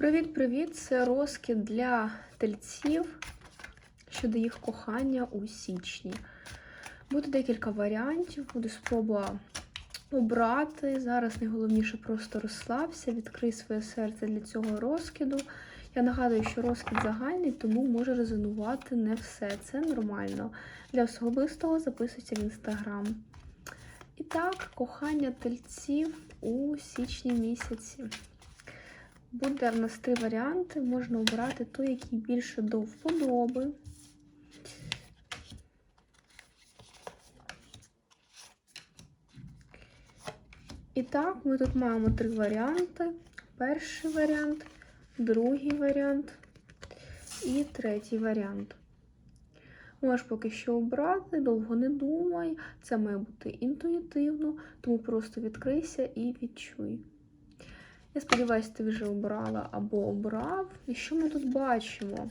Привіт-привіт! Це розкид для тельців щодо їх кохання у січні. Буде декілька варіантів, буду спроба обрати. Зараз найголовніше просто розслабся, відкрий своє серце для цього розкиду. Я нагадую, що розкид загальний, тому може резонувати не все. Це нормально. Для особистого записуйся в інстаграм. І так, кохання тельців у січні місяці. Буде в нас три варіанти. Можна обрати той, який більше до вподоби. І так, ми тут маємо три варіанти. Перший варіант, другий варіант і третій варіант. Можеш поки що обрати, довго не думай. Це має бути інтуїтивно, тому просто відкрийся і відчуй. Я сподіваюся, ти вже обрала або обрав. І що ми тут бачимо?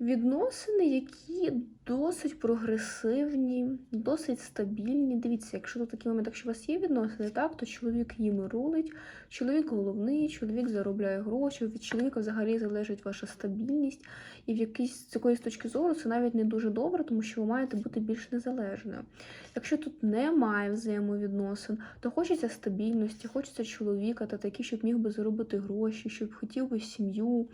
Відносини, які досить прогресивні, досить стабільні. Дивіться, якщо тут такий момент, якщо у вас є відносини, так, то чоловік їм рулить, чоловік головний, чоловік заробляє гроші, від чоловіка взагалі залежить ваша стабільність. І в якійсь з якоїсь точки зору це навіть не дуже добре, тому що ви маєте бути більш незалежною. Якщо тут немає взаємовідносин, то хочеться стабільності, хочеться чоловіка, та такий, щоб міг би заробити гроші, щоб хотів би сім'ю.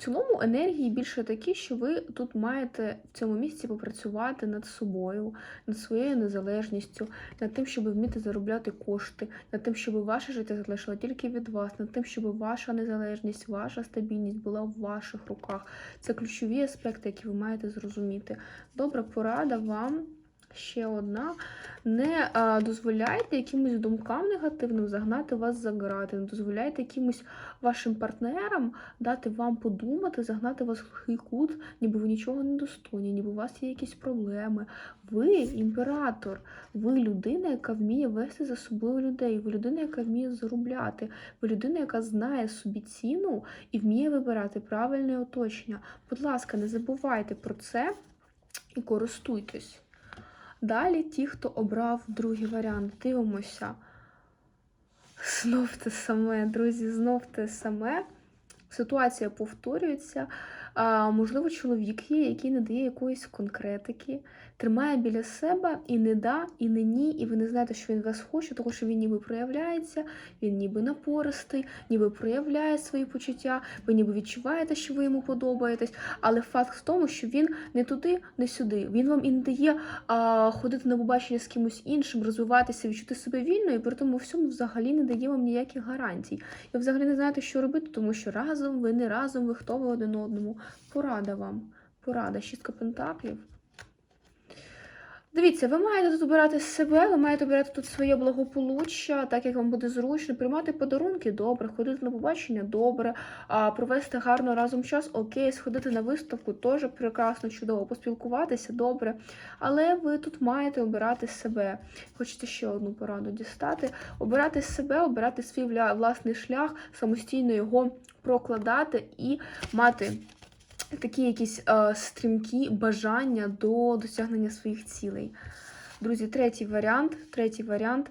Цілому енергії більше такі, що ви тут маєте в цьому місці попрацювати над собою, над своєю незалежністю, над тим, щоб вміти заробляти кошти, над тим, щоб ваше життя залежало тільки від вас, над тим, щоб ваша незалежність, ваша стабільність була в ваших руках. Це ключові аспекти, які ви маєте зрозуміти. Добра порада вам. Ще одна. Не а, дозволяйте якимось думкам негативним загнати вас за грати. Не дозволяйте якимось вашим партнерам дати вам подумати, загнати вас в глухий кут, ніби ви нічого не достойні, ніби у вас є якісь проблеми. Ви імператор, ви людина, яка вміє вести за собою людей. Ви людина, яка вміє заробляти. Ви людина, яка знає собі ціну і вміє вибирати правильне оточення. Будь ласка, не забувайте про це і користуйтесь. Далі ті, хто обрав другий варіант, дивимося. Знов те саме, друзі, знов те саме. Ситуація повторюється. А, Можливо, чоловік є, який не дає якоїсь конкретики, тримає біля себе і не да, і не ні, і ви не знаєте, що він вас хоче, тому що він ніби проявляється, він ніби напористий, ніби проявляє свої почуття, ви ніби відчуваєте, що ви йому подобаєтесь. Але факт в тому, що він не туди, не сюди. Він вам і не дає а, ходити на побачення з кимось іншим, розвиватися, відчути себе вільно, і при тому всьому взагалі не дає вам ніяких гарантій. І взагалі не знаєте, що робити, тому що разом ви не разом, ви хто ви один одному. Порада вам. Порада. Шістка пентаклів. Дивіться, ви маєте тут обирати себе, ви маєте обирати тут своє благополуччя, так як вам буде зручно, приймати подарунки добре, ходити на побачення добре, провести гарно разом час, окей, сходити на виставку теж прекрасно, чудово, поспілкуватися добре. Але ви тут маєте обирати себе. Хочете ще одну пораду дістати. Обирати себе, обирати свій власний шлях, самостійно його прокладати і мати такі якісь е, стрімкі бажання до досягнення своїх цілей. Друзі, третій варіант. Третій варіант.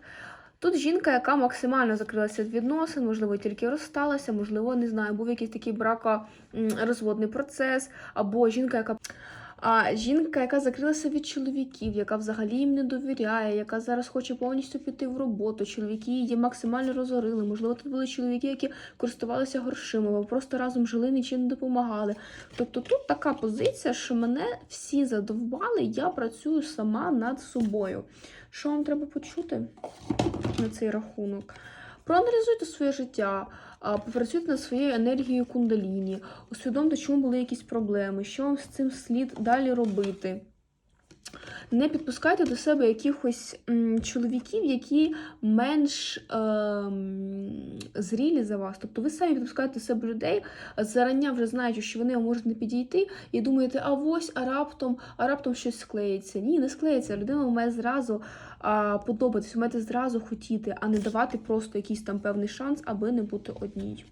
Тут жінка, яка максимально закрилася від відносин, можливо, тільки розсталася, можливо, не знаю, був якийсь такий бракорозводний процес, або жінка, яка. А жінка, яка закрилася від чоловіків, яка взагалі їм не довіряє, яка зараз хоче повністю піти в роботу. Чоловіки її максимально розорили. Можливо, тут були чоловіки, які користувалися грошима, або просто разом жили, нічим не допомагали. Тобто тут така позиція, що мене всі задовбали, я працюю сама над собою. Що вам треба почути на цей рахунок? Проаналізуйте своє життя, попрацюйте над своєю енергією кундаліні, усвідомте, чому були якісь проблеми, що вам з цим слід далі робити. Не підпускайте до себе якихось м, чоловіків, які менш е, зрілі за вас. Тобто ви самі підпускаєте до себе людей, зарання вже знаючи, що вони можуть не підійти, і думаєте, а ось, а раптом, а раптом щось склеїться. Ні, не склеїться. Людина має зразу а, подобатись, маєте зразу хотіти, а не давати просто якийсь там певний шанс, аби не бути одній.